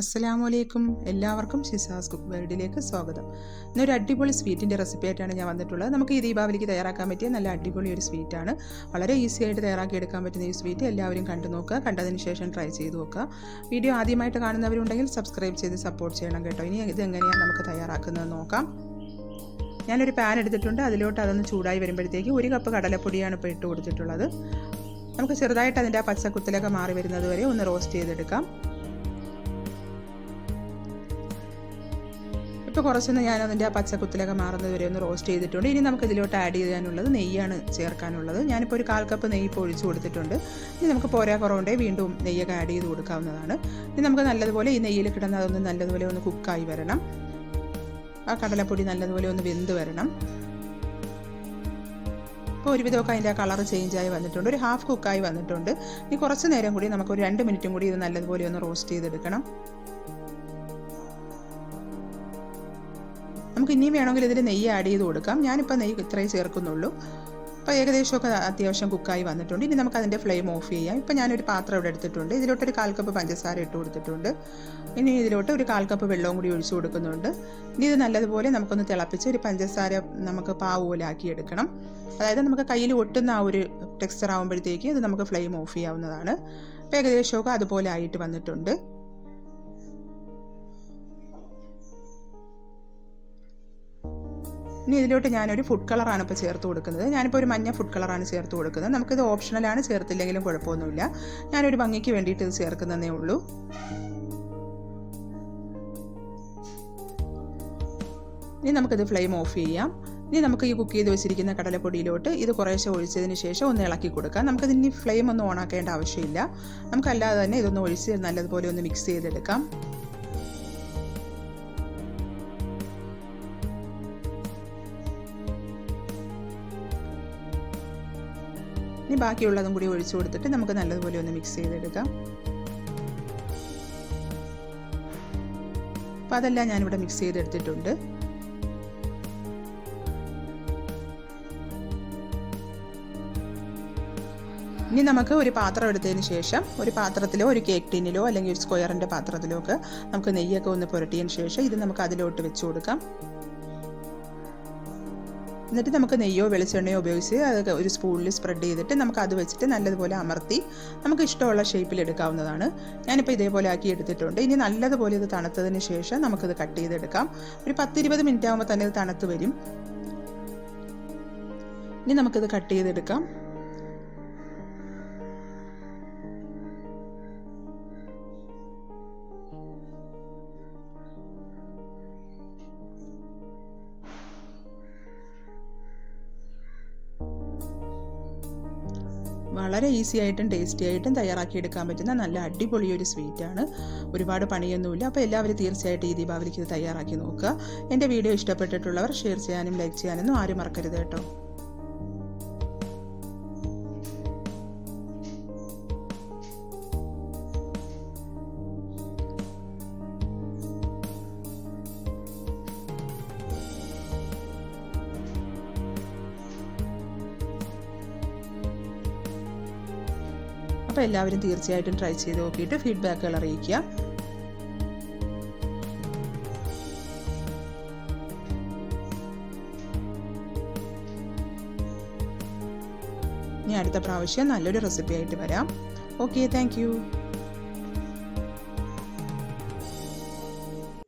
അസ്സലാമു അലൈക്കും എല്ലാവർക്കും ഷിസാസ് കുക്ക് വേൾഡിലേക്ക് സ്വാഗതം. ഇന്നൊരു അടിപൊളി സ്വീറ്റിന്റെ റെസിപ്പി ആയിട്ടാണ് ഞാൻ വന്നിട്ടുള്ളത്. നമുക്ക് ഈ ദീപാവലിക്ക് തയ്യാറാക്കാൻ പറ്റിയ നല്ല അടിപൊളി ഒരു സ്വീറ്റാണ്. വളരെ ഈസി ആയിട്ട് തയ്യാറാക്കി എടുക്കാൻ പറ്റുന്ന ഈ സ്വീറ്റ് എല്ലാവരും കണ്ടു നോക്കുക. കണ്ടതിന് ശേഷം ട്രൈ ചെയ്ത് നോക്കുക. വീഡിയോ ആദ്യമായിട്ട് കാണുന്നവരുണ്ടെങ്കിൽ സബ്സ്ക്രൈബ് ചെയ്ത് സപ്പോർട്ട് ചെയ്യണം കേട്ടോ. ഇനി ഇത് എങ്ങനെയാണ് നമുക്ക് തയ്യാറാക്കുന്നത് നോക്കാം. ഞാനൊരു പാൻ എടുത്തിട്ടുണ്ട്. അതിലോട്ട് അതൊന്ന് ചൂടായി വരുമ്പോഴത്തേക്ക് ഒരു കപ്പ് കടലപ്പൊടിയാണ് ഇപ്പോൾ ഇട്ട് കൊടുത്തിട്ടുള്ളത്. നമുക്ക് ചെറുതായിട്ട് അതിന്റെ ആ പച്ചക്കുത്തിലൊക്കെ മാറി വരുന്നത് വരെ ഒന്ന് റോസ്റ്റ് ചെയ്തെടുക്കാം. ഇപ്പോൾ കുറച്ചൊന്ന് ഞാൻ അതിന്റെ ആ പച്ചക്കുത്തിലൊക്കെ മാറുന്നത് വരെ ഒന്ന് റോസ്റ്റ് ചെയ്തിട്ടുണ്ട്. ഇനി നമുക്ക് ഇതിലോട്ട് ആഡ് ചെയ്യാനുള്ളത് നെയ്യാണ് ചേർക്കാനുള്ളത്. ഞാനിപ്പോൾ ഒരു കാൽ കപ്പ് നെയ്യ് ഇപ്പോൾ ഒഴിച്ച് കൊടുത്തിട്ടുണ്ട്. ഇനി നമുക്ക് പോരാ കുറവുണ്ടേ വീണ്ടും നെയ്യൊക്കെ ആഡ് ചെയ്ത് കൊടുക്കാവുന്നതാണ്. ഇനി നമുക്ക് നല്ലതുപോലെ ഈ നെയ്യിൽ കിടന്ന് അതൊന്ന് നല്ലതുപോലെ ഒന്ന് കുക്കായി വരണം. ആ കടലപ്പൊടി നല്ലതുപോലെ ഒന്ന് വെന്ത് വരണം. ഇപ്പോൾ ഒരുവിധമൊക്കെ അതിന്റെ ആ കളർ ചേഞ്ചായി വന്നിട്ടുണ്ട്. ഒരു ഹാഫ് കുക്കായി വന്നിട്ടുണ്ട്. ഇനി കുറച്ച് നേരം കൂടി നമുക്ക് ഒരു രണ്ട് മിനിറ്റും കൂടി ഇത് നല്ലതുപോലെ ഒന്ന് റോസ്റ്റ് ചെയ്തെടുക്കണം. നമുക്ക് ഇനിയും വേണമെങ്കിൽ ഇതിൽ നെയ്യ് ആഡ് ചെയ്ത് കൊടുക്കാം. ഞാനിപ്പോൾ നെയ്യ് ഇത്രയും ചേർക്കുന്നുള്ളൂ. അപ്പോൾ ഏകദേശമൊക്കെ അത്യാവശ്യം കുക്കായി വന്നിട്ടുണ്ട്. ഇനി നമുക്ക് അതിന്റെ ഫ്ലെയിം ഓഫ് ചെയ്യാം. ഇപ്പോൾ ഞാനൊരു പാത്രം ഇവിടെ എടുത്തിട്ടുണ്ട്. ഇതിലോട്ടൊരു കാൽ കപ്പ് പഞ്ചസാര ഇട്ട് കൊടുത്തിട്ടുണ്ട്. ഇനി ഇതിലോട്ട് ഒരു കാൽ കപ്പ് വെള്ളവും കൂടി ഒഴിച്ചു കൊടുക്കുന്നുണ്ട്. ഇനി ഇത് നല്ലതുപോലെ നമുക്കൊന്ന് തിളപ്പിച്ച് ഒരു പഞ്ചസാര നമുക്ക് പാവ് പോലെ ആക്കിയെടുക്കണം. അതായത് നമുക്ക് കയ്യിൽ ഒട്ടുന്ന ആ ഒരു ടെക്സ്ചർ ആകുമ്പോഴത്തേക്ക് ഇത് നമുക്ക് ഫ്ലെയിം ഓഫ് ചെയ്യാവുന്നതാണ്. അപ്പോൾ ഏകദേശമൊക്കെ അതുപോലെ ആയിട്ട് വന്നിട്ടുണ്ട്. ഇനി ഇതിലോട്ട് ഞാനൊരു ഫുഡ് കളറാണ് ഇപ്പോൾ ചേർത്ത് കൊടുക്കുന്നത്. ഞാനിപ്പോൾ ഒരു മഞ്ഞ ഫുഡ് കളറാണ് ചേർത്ത് കൊടുക്കുന്നത്. നമുക്കിത് ഓപ്ഷണലാണ് ചേർത്തില്ലെങ്കിലും കുഴപ്പമൊന്നുമില്ല. ഞാനൊരു ഭംഗിക്ക് വേണ്ടിയിട്ട് ഇത് ചേർക്കുന്നതേ ഉള്ളൂ. ഇനി നമുക്കിത് ഫ്ലെയിം ഓഫ് ചെയ്യാം. ഇനി നമുക്ക് ഈ കുക്ക് ചെയ്ത് വെച്ചിരിക്കുന്ന കടലപ്പൊടിയിലോട്ട് ഇത് കുറേശ്ശെ ഒഴിച്ചതിന് ശേഷം ഒന്ന് ഇളക്കി കൊടുക്കാം. നമുക്കിത് ഇനി ഫ്ലെയിം ഒന്നും ഓണാക്കേണ്ട ആവശ്യമില്ല. നമുക്കല്ലാതെ തന്നെ ഇതൊന്ന് ഒഴിച്ച് നല്ലതുപോലെ ഒന്ന് മിക്സ് ചെയ്തെടുക്കാം. ഇനി ബാക്കിയുള്ളതും കൂടി ഒഴിച്ചു കൊടുത്തിട്ട് നമുക്ക് നല്ലതുപോലെ ഒന്ന് മിക്സ് ചെയ്തെടുക്കാം. അപ്പോൾ അതെല്ലാം ഞാനിവിടെ മിക്സ് ചെയ്തെടുത്തിട്ടുണ്ട്. ഇനി നമുക്ക് ഒരു പാത്രം എടുത്തതിന് ശേഷം ഒരു പാത്രത്തിലോ ഒരു കേക്ക് ടീനിലോ അല്ലെങ്കിൽ ഒരു സ്ക്വയറിന്റെ പാത്രത്തിലോ ഒക്കെ നമുക്ക് നെയ്യൊക്കെ ഒന്ന് പുരട്ടിയതിന് ശേഷം ഇത് നമുക്ക് അതിലോട്ട് വെച്ച് കൊടുക്കാം. എന്നിട്ട് നമുക്ക് നെയ്യോ വെളിച്ചെണ്ണയോ ഉപയോഗിച്ച് അത് ഒരു സ്പൂണിൽ സ്പ്രെഡ് ചെയ്തിട്ട് നമുക്ക് അത് വെച്ചിട്ട് നല്ലതുപോലെ അമർത്തി നമുക്ക് ഇഷ്ടമുള്ള ഷേപ്പിൽ എടുക്കാവുന്നതാണ്. ഞാനിപ്പോൾ ഇതേപോലെ ആക്കി എടുത്തിട്ടുണ്ട്. ഇനി നല്ലതുപോലെ ഇത് തണുത്തതിന് ശേഷം നമുക്കിത് കട്ട് ചെയ്തെടുക്കാം. ഒരു പത്തിരുപത് മിനിറ്റ് ആകുമ്പോൾ തന്നെ ഇത് തണുത്ത് വരും. ഇനി നമുക്കിത് കട്ട് ചെയ്തെടുക്കാം. വളരെ ഈസി ആയിട്ടും ടേസ്റ്റി ആയിട്ടും തയ്യാറാക്കി എടുക്കാൻ പറ്റുന്ന നല്ല അടിപൊളി ഒരു സ്വീറ്റാണ് ഒരുപാട് പണിയൊന്നുമില്ല. അപ്പോൾ എല്ലാവരും തീർച്ചയായിട്ടും ഈ ദീപാവലിക്ക് ഇത് തയ്യാറാക്കി നോക്കുക. എന്റെ വീഡിയോ ഇഷ്ടപ്പെട്ടിട്ടുള്ളവർ ഷെയർ ചെയ്യാനും ലൈക്ക് ചെയ്യാനൊന്നും ആരും മറക്കരുത് കേട്ടോ. അപ്പോൾ എല്ലാവരും തീർച്ചയായിട്ടും ട്രൈ ചെയ്ത് നോക്കിയിട്ട് ഫീഡ്ബാക്കുകൾ അറിയിക്കുക. ഇനി അടുത്ത പ്രാവശ്യം നല്ലൊരു റെസിപ്പി ആയിട്ട് വരാം. Okay thank